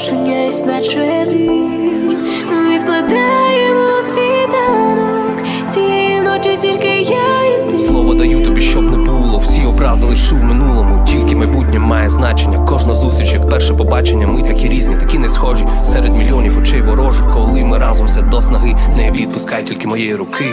прощення наче дим Відкладаємо світанок Цієї ночі тільки я і ти. Слово даю тобі, щоб не було. Всі образили лишу в минулому. Тільки майбутнє має значення. Кожна зустріч, як перше побачення Ми такі різні, такі не схожі. Серед мільйонів очей ворожих Коли ми разом все до снаги. Не відпускай тільки моєї руки.